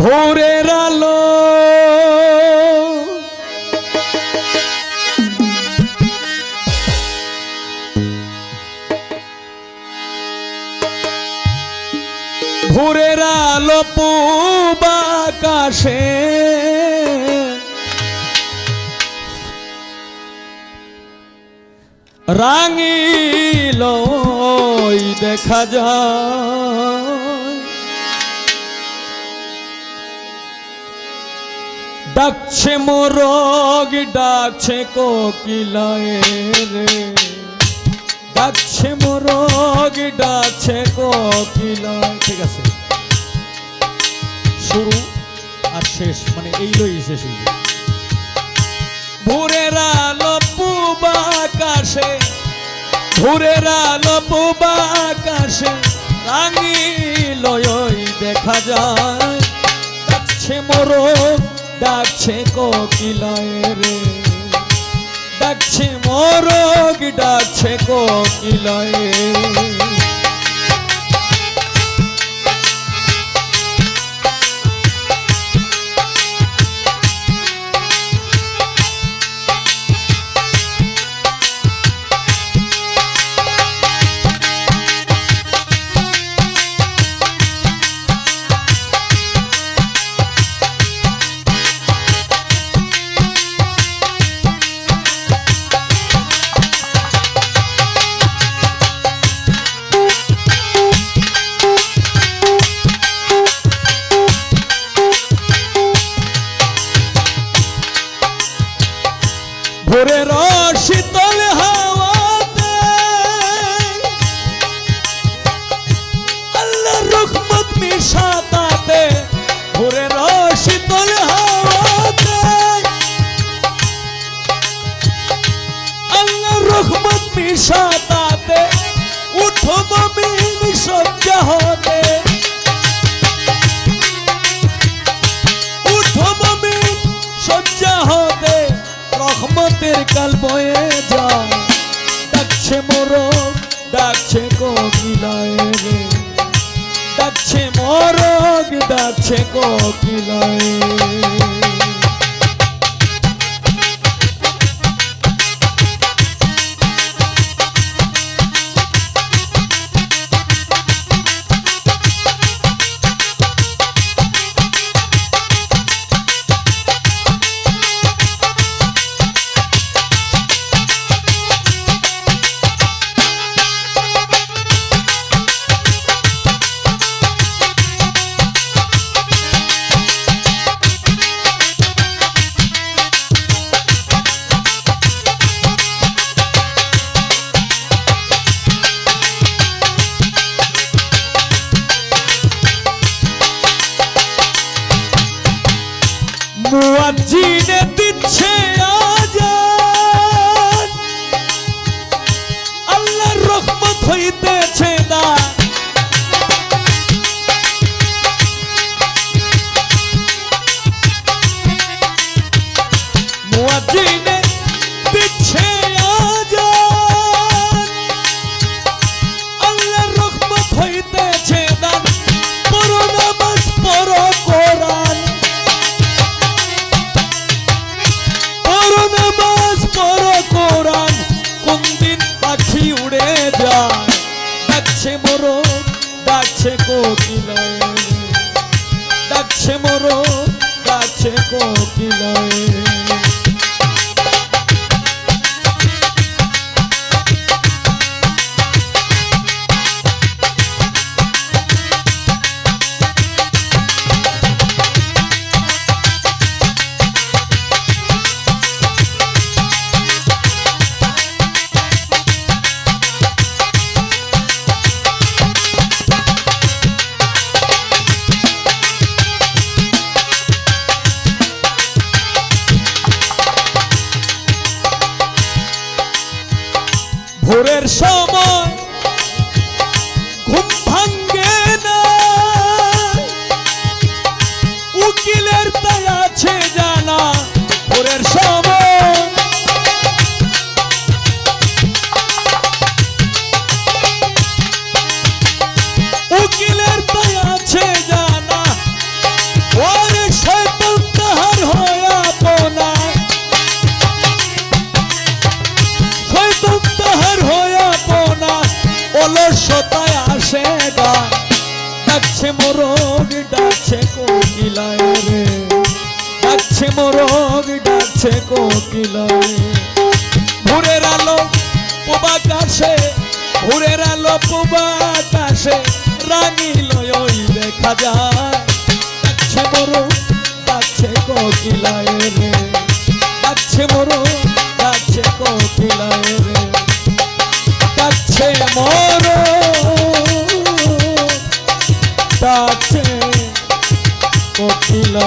ভোরের আলো। ভোরের আলো পূবাকাশে রাঙিল ওই দেখা যায়। ডাকছে মোরগ ডাকছে কোকিলায় রে। ডাকছে মোরগ ডাকছে কোকিলায়। ঠিক আছে। শুরু আর শেষ মানে এই লই শেষ হইল ভোরের আলো পূবাকাশে ভোরের আলো পূবাকাশে রাঙিল ওই দেখা যায়। ডাকছে মোরগ ডাকছে কোকিলায় রে। ডাকছে মোরগ ডাকছে কোকিলায় ভোরের শীতল কাল বয়ে যায় ডাকছে মোরগ ডাকছে কোকিলায় ডাকছে মোরগ ডাকছে কোকিলায় মুয়াজ্জিনে দিচ্ছে আজান আল্লাহর রহমত হইতেছে না ডাকছে কোকিলায় সময় ঘুম ভাঙ্গে না। উকিলের তাই আছে অলসতায় আসে গায় ডাকছে মোরগ ডাকছে কোকিলায় রে। ডাকছে মোরগ ডাকছে কোকিলায় ভোরের আলো পুবাকাশে ভোরের আলো পুবাকাশে রাঙিল ওই দেখা যায়। ডাকছে মোরগ ডাকছে কোকিলায় রে। ডাকছে মোরগ ডাকছে কোকিলা